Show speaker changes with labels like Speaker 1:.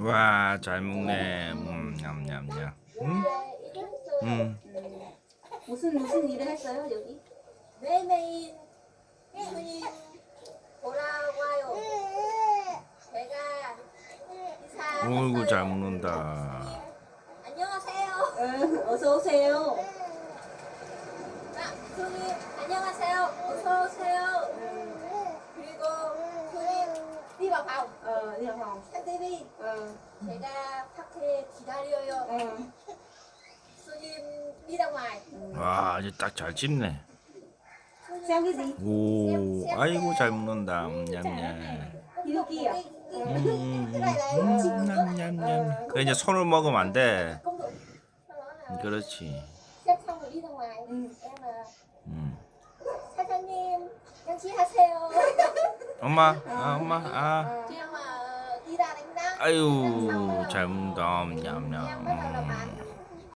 Speaker 1: 와, 잘 먹네. 음, 냠냠냠. 음, 음.
Speaker 2: 무슨 무슨 일을 했어요 여기?
Speaker 3: 매일매일 손님 보러 와요. 제가 인사.
Speaker 1: 어이구, 잘 먹는다.
Speaker 3: 안녕하세요.
Speaker 2: 응, 어서 오세요.
Speaker 3: 아, 손님 안녕하세요. 어서
Speaker 2: 어, 네, 형.
Speaker 3: TV
Speaker 2: 어,
Speaker 3: 제가 밖에 기다려요.
Speaker 2: 어.
Speaker 3: ra ngoài.
Speaker 1: 와, 이제 딱잘 찝네. 오, 아이고, 잘 먹는다. 음, 냠냠. 음, 음, 냠냠냠. 그 이제 손을 먹으면 안 돼.
Speaker 3: Công dụng. Sau đó là
Speaker 1: 그렇지. 음.
Speaker 3: 사장님 양치하세요.
Speaker 1: 엄마, 아, 엄마, 아.
Speaker 3: Em mà đi ra đánh răng.
Speaker 1: 아유, 잘 먹는다. 냠냠.
Speaker 3: Em bắt đầu là
Speaker 1: 음.
Speaker 3: bán